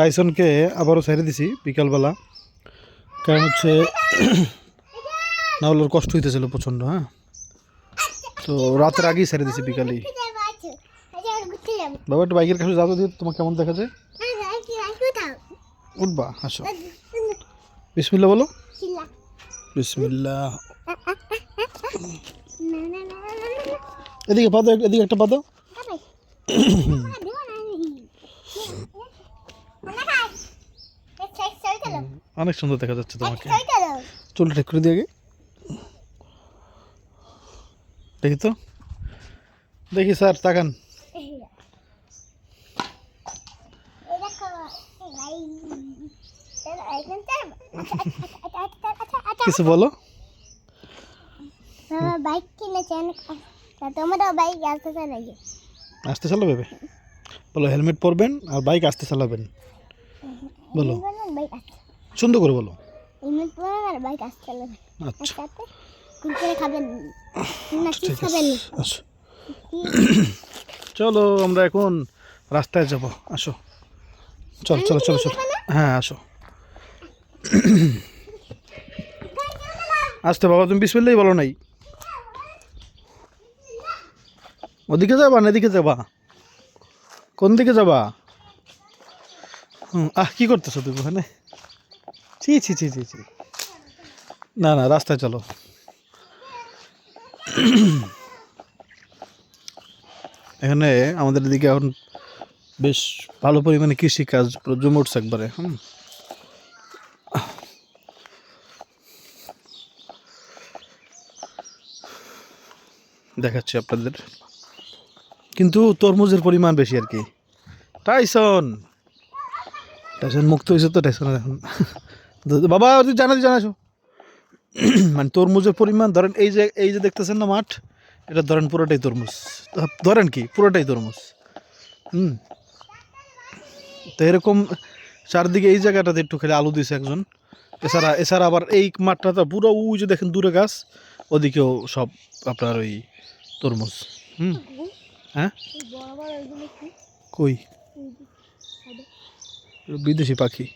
টাইসনকে আবারও ছেড়ে দিছি বিকালবেলা। কারণ হচ্ছে না হলে কষ্ট হইতেছিল প্রচণ্ড হ্যাঁ? তো রাতের আগেই ছেড়ে দিছি বিকালেই। বাবা, একটু বাইকের কাছে যাও দিয়ে তোমার কেমন দেখা যায়? উঠবা, আসো। বিসমিল্লা বলো। বিসমিল্লা এদিকে পাদো এদিকে একটা পাদো অনেক সুন্দর দেখা যাচ্ছে তোমাকে। চুলটা ঠিক করে দিয়ে দেখি তো। দেখি স্যার তাকান। কিছু বলো। বাইক কিনেছেন তোমারও বাইক আসতে লাগে আসতে চালাবে বলো হেলমেট পরবেন আর বাইক আসতে চালাবেন। বলো। বাইক আসতে সুন্দর করে বলো। আচ্ছা। আসো চলো আমরা এখন রাস্তায় যাব। আসো। চলো চলো চলো চলো। হ্যাঁ আসো। আসতে বাবা তুমি বিসমিল্লাই বলো নাই। ওদিকে যাবা না এদিকে যাবা? কোন দিকে যাবা? হুম আহ কি করতেছো তুমি ওখানে? ছি ছি ছি ছি ছি। না না, রাস্তায় চলো। এখানে আমাদের এদিকে এখন বেশ ভালো পরিমাণে কৃষিকাজ জমে উঠছে একবারে, হুম। দেখাচ্ছি আপনাদের। কিন্তু তরমুজের পরিমাণ বেশি আর কি। টাইসন! টাইসন মুক্ত হয়েছে তো টাইসন এখন। বাবা তুই জানা তুই জানাছো মানে তরমুজের পরিমাণ ধরেন এই যে এই যে দেখতেছেন না মাঠ এটা ধরেন পুরোটাই তরমুজ। ধরেন কি পুরোটাই তরমুজ। হুম। তো এরকম চারদিকে এই জায়গাটাতে একটু খেলে আলু দিয়েছে একজন। এছাড়া এছাড়া আবার এই মাঠটা তো পুরো ওই যে দেখেন দূরে গাছ ওদিকেও সব আপনার ওই তরমুজ। হুম। হ্যাঁ? কই? বিদেশি পাখি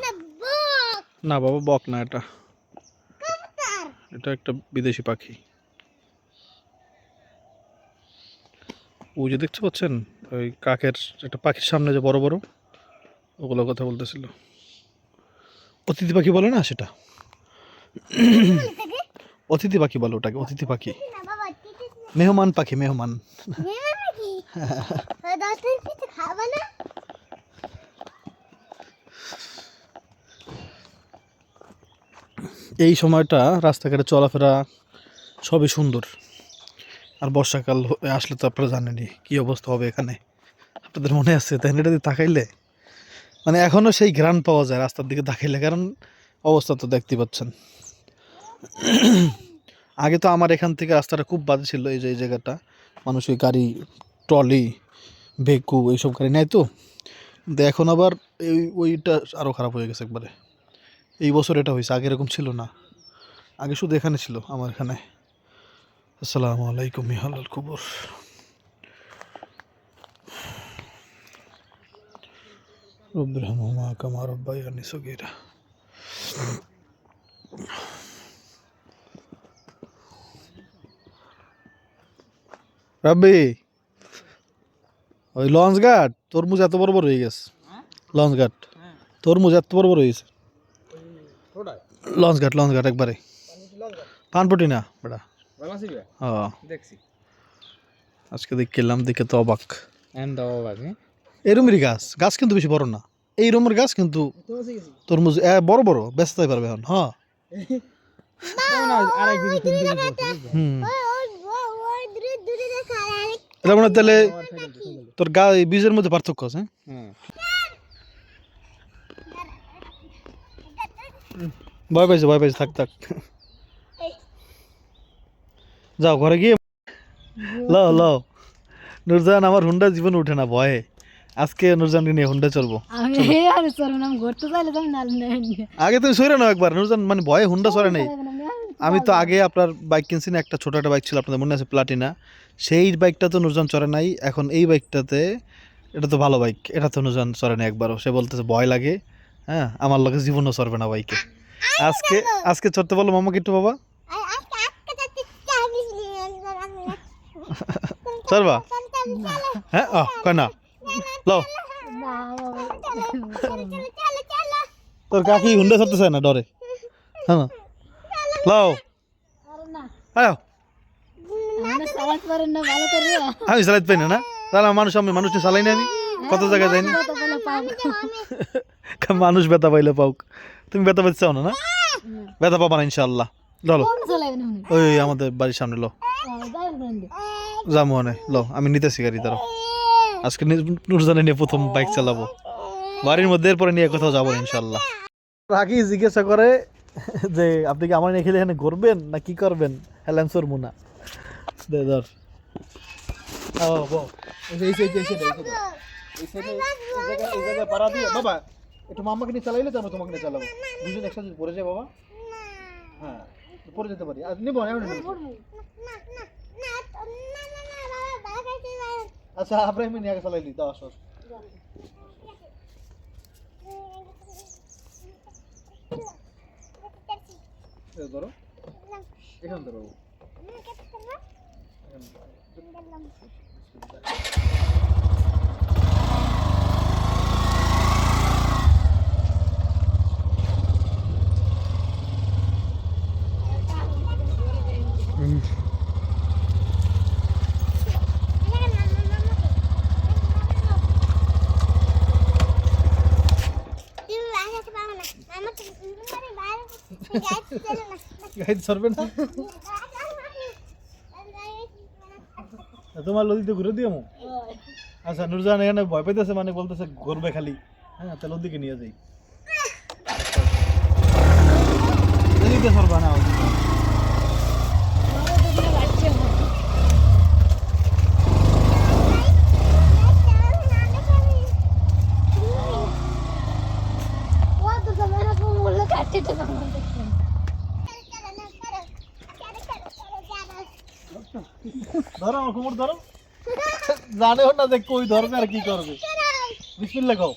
না বক না বাবা বক না এটা। এটা একটা বিদেশি পাখি। ওই যে দেখতে পাচ্ছেন ওই কাকের একটা পাখির সামনে যে বড় বড় ওগুলো কথা বলতেছিল। অতিথি পাখি বলে না সেটা? অতিথি পাখি বলো ওটাকে অতিথি পাখি। মেহমান পাখি মেহমান। নেমে নাকি ওই দশ দিন কিছু খাবে না এই সময়টা রাস্তাঘাটে চলাফেরা সবই সুন্দর। আর বর্ষাকাল আসলে তো আপনারা জানেনই কী অবস্থা হবে এখানে। আপনাদের মনে আছে? তাই? এটা দিয়ে তাকাইলে? মানে এখনও সেই ঘ্রাণ পাওয়া যায় রাস্তার দিকে তাকাইলে, কারণ অবস্থা তো দেখতে পাচ্ছেন। আগে তো আমার এখান থেকে রাস্তাটা খুব বাজে ছিল, এই যে, এই জায়গাটা। মানুষ ওই গাড়ি, ট্রলি বেকু এইসব গাড়ি নেয় তো। কিন্তু এখন আবার এই ওইটা আরও খারাপ হয়ে গেছে একবারে। এই বছর এটা হয়েছে আগে এরকম ছিল না। আগে শুধু এখানে ছিল আমার এখানে। আসসালামু আলাইকুম ইহালাল কুবর। সগীরা। রাব্বি ওই লঞ্চ ঘাট তরমুজ এত বড় বড় হয়ে গেছে। লঞ্চ ঘাট তরমুজ এত বড় বড় হয়েছে লঞ্চ ঘাট লঞ্চ ঘাট একবারে। পানপটি না বেটা। হ্যাঁ দেখছি। আজকে দেখ গেলাম দেখে তো অবাক এন্ড বাকি এরমেরই গাছ গাছ কিন্তু বেশি বড় না। এই রকমের গাছ কিন্তু তরমুজ এ, বড় বড় ব্যস্ত পারবে এখন হ্যাঁ। হয় তাহলে তোর গা বীজের মধ্যে পার্থক্য আছে হ্যাঁ? হ্যাঁ ভয় পাইছে ভয় পাইছে থাক থাক। যাও ঘরে গিয়ে লও লও। নুরজান আমার হুন্ডা জীবন উঠে না ভয়ে। আজকে নুরজানকে নিয়ে হুন্ডা চলবো? আগে তুমি সরে নাও একবার। নুরজান মানে ভয়ে হুন্ডা সরে নেই। আমি তো আগে আপনার বাইক কিনছি না একটা ছোট একটা বাইক ছিল আপনাদের মনে আছে প্লাটিনা সেই বাইকটা তো নুরজান চড়ে নাই এখন এই বাইকটাতে এটা তো ভালো বাইক এটা তো নুজান চড়ে নাই একবারও। সে বলতেছে ভয় লাগে। হ্যাঁ আমার লগে জীবনও চড়বে না বাইকে। আজকে আজকে চড়তে বলল মামাকে একটু বাবা? চড়বা? হ্যাঁ ও কয় না। লও। তোর কাকি হুন্ডা চড়তে চায় না ডরে? হ্যাঁ লও। আয় আমি চালাইতে পারি না না? তাহলে মানুষ আমি মানুষ নিয়ে চালাই না আমি? কত জায়গায় যাইনি বলে মানুষ ব্যথা পাইলে পাউক তুমি ব্যথা পাইতে চাও না না ব্যথা পাবা না ইনশাল্লাহ চলো কোন ওই আমাদের বাড়ির সামনে লো যাব অনেক লো আমি নিতেছি গাড়ি তারও আজকে নুরজানে নিয়ে প্রথম বাইক চালাবো বাড়ির মধ্যে এরপরে নিয়ে কোথাও যাব ইনশাল্লাহ রাখি জিজ্ঞাসা করে যে আপনি কি আমার নিয়ে খেলে এখানে ঘুরবেন না কি করবেন হেলান্সর মুনা দে ধর ও, বো। এই এই এই যে, এই যে, এই যে, এই সাইডে, এই জায়গায়- এই একটু মাম্মাকে নিয়ে চালাইলে তারপর তোমাকে নিয়ে চালাবো। দুজন একসাথে পড়ে যায় বাবা। হ্যাঁ পড়ে যেতে পারি। আর নিবো না, এমনি নিবো। না। না না না না না না বাবা বাবা কাছে যাও আচ্ছা আব্রাহিম নিয়ে আগে চালাইলি দাও আসো ধরো। এখানে ধরো। গাইড সরবে না? তোমার লদিতে ঘুরে দিও আচ্ছা নুরজান এখানে ভয় পাইতেছে মানে বলতেছে, ঘুরবে খালি। হ্যাঁ তাহলে ওদিকে নিয়ে যাই। সরবা না ও তো জামানা কো মুলে কাটতে তো ধরো আমার কোমর ধরো। জানেও না যে কই ধরবে আর কি করবে। বিসমিল্লা খাও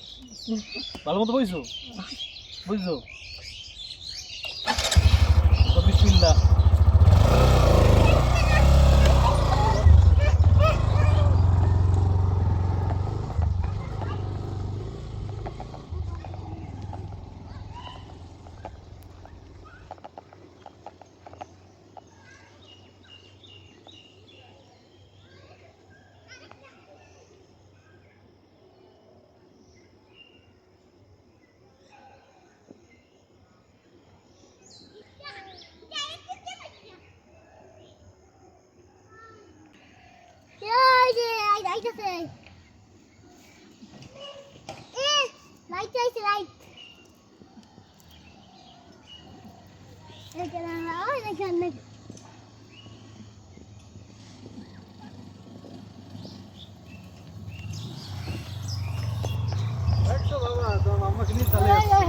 ভালো মতো বুঝছ? বুঝছ? বিসমিল্লা Light আছে লাইট এখানে ওই এখানে একশো বাবা তোমার মাম্মাকে নিয়ে চালে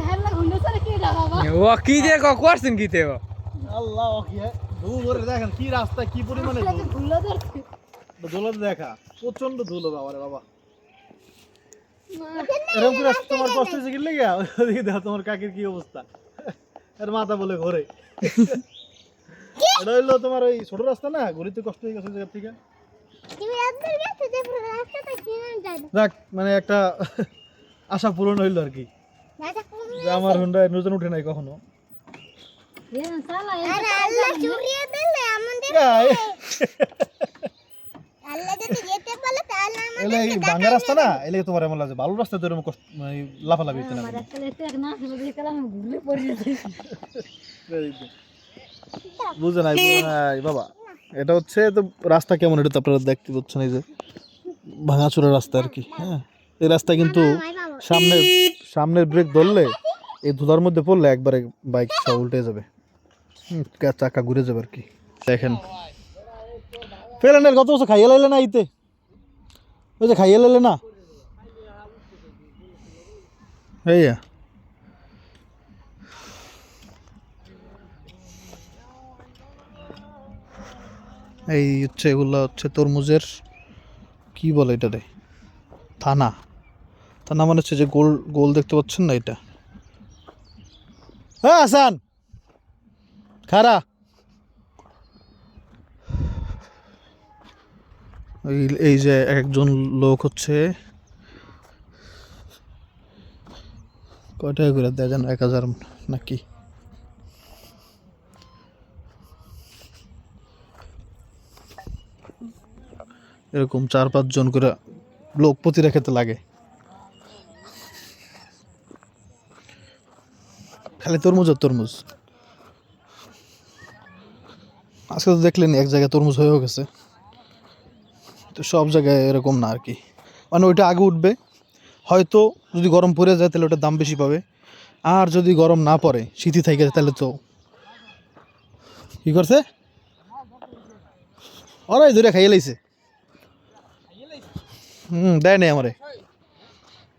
হেলা গুন্ডে সারে কি রা বাবা ও কি দিয়ে করছেন কি দেব আল্লাহ কি ধুলো ধরে দেখেন কি রাস্তা কি পরিমাণে ধুলো ভুলো ধরছে ধুলো দেখা প্রচণ্ড ধুলো বাবা। রে বাবা এরকম করে তোমার কষ্ট হয়েছে কি লেগে? ওদিকে দেখো তোমার কাকির কি অবস্থা। এর মাথা বলে ঘরে। এটা হইল তোমার ওই ছোট রাস্তা না ঘুরিতে কষ্ট হয়ে গেছে ওই জায়গা থেকে। যাক মানে একটা আশা পূরণ হইল আর কি। যে আমার হুন্ডা নতুন উঠে নাই কখনো। সালা আল্লাহ চুরিয়ে দিলে আমাদের এলে এই ভাঙা রাস্তা না? এলে তোমার এমন লাগে ভালো রাস্তা তো এরকম কষ্ট মানে লাফালাফি না। বুঝে নাই বুঝে নাই বাবা। এটা হচ্ছে তো রাস্তা কেমন এটা তো আপনারা দেখতে পাচ্ছেন এই যে ভাঙাচোরা রাস্তা আর কি হ্যাঁ? এই রাস্তা কিন্তু সামনে সামনের ব্রেক ধরলে এই ধুলার মধ্যে পড়লে একবারে বাইক সব উল্টে যাবে। চাকা ঘুরে যাবে আর কি। দেখেন ফেলেনের কত বছর খাইয়ে লাইলে না ইতে ওই যে খাইয়ে লাইলে না? এইয়া। এই হচ্ছে এগুলো হচ্ছে তরমুজের, কি বলে এটা রে? থানা। থানা মানে হচ্ছে যে গোল গোল দেখতে পাচ্ছেন না এটা? হ্যাঁ আসান খারা এই যে একজন লোক হচ্ছে। কয় টাকা করে দেয় যেন এক হাজার নাকি? এরকম চার পাঁচজন করে লোক প্রতিটা খেতে লাগে। খালি তরমুজ আর তরমুজ। আজকে তো দেখলেন এক জায়গায় তরমুজ হয়েও গেছে। সব জায়গায় এরকম না আর কি মানে ওইটা আগে উঠবে। হয়তো যদি গরম পড়ে যায় তাহলে ওটার দাম বেশি পাবে। আর যদি গরম না পড়ে, শীতই থাকে তাহলে তো কি করছে? ওরাই ধরে খাইয়ে লাইছে। হুম, দেয় নাই আমারে।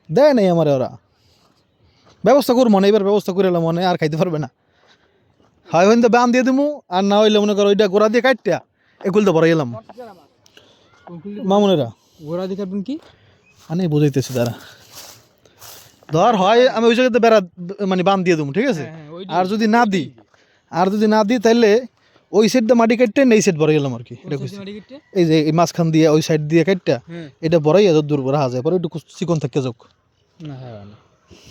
দেয় নাই আমারে ওরা। ব্যবস্থা করব মনে এবার ব্যবস্থা করে এলাম, মনে আর খাইতে পারবে না। হয় হইন তো ব্যায়াম দিয়ে দিমু, আর না হইলে মনে করো ওইটা গোড়া দিয়ে কাটটা এগুলো তো বড়াই এলাম। মামুনেরা। কি? বুঝাইতেছি তারা। ধর হয় আমি ওই জায়গাতে বেড়া মানে বান দিয়ে দেবো ঠিক আছে? আর যদি না দিই আর যদি না দিই তাহলে ওই সাইডটা মাটি কাটতে এই সাইড বড় গেলাম আর কি এটা এই যে এই মাঝখান দিয়ে ওই সাইড দিয়ে কাটটা হ্যাঁ। এটা বড়াই এত দূর যায় পরে একটু চিকন থাকে যাক। হ্যাঁ না।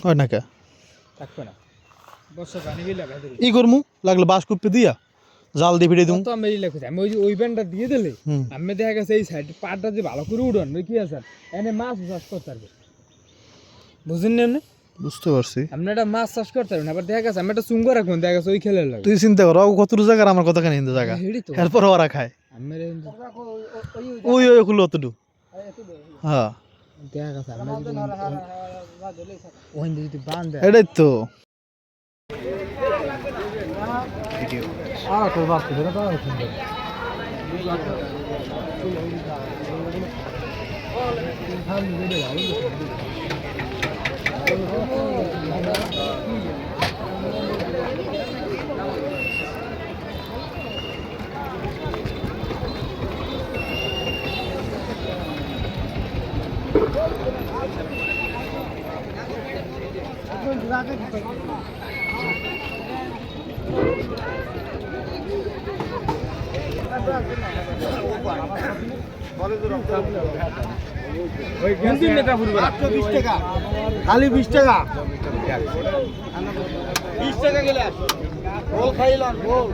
হয় কে? থাকবে না। ই করমু লাগলে বাঁশ কুপে দিয়া জাল দিয়ে ফিরে দিমু। তো আমি লেখছি আমি ওই ওই ব্যান্ডটা দিয়ে দিলে আমি দেখা গেছে এই সাইড পাটটা যে ভালো করে উড়ন কি আছে? এনে মাছ চাষ করতে পারবে। বুঝেন না বুঝতে পারছি। আপনি একটা মাছ চাষ করতে পারবেন আবার দেখা গেছে আমি একটা চুঙ্গ রাখবেন দেখা গেছে ওই খেলে লাগে। তুই চিন্তা কর ও কত জায়গা আমার কথা কেন হিন্দু জায়গা? এরপর ওরা খায়। আমি ওই ওই ওগুলো অতটু হ্যাঁ। দেখা গেছে এটাই তো। আ তোর বাপ তো তো সুন্দর ওই খালি বিশ টাকা। বিশ টাকা গেলে রোল খাইলাম রোল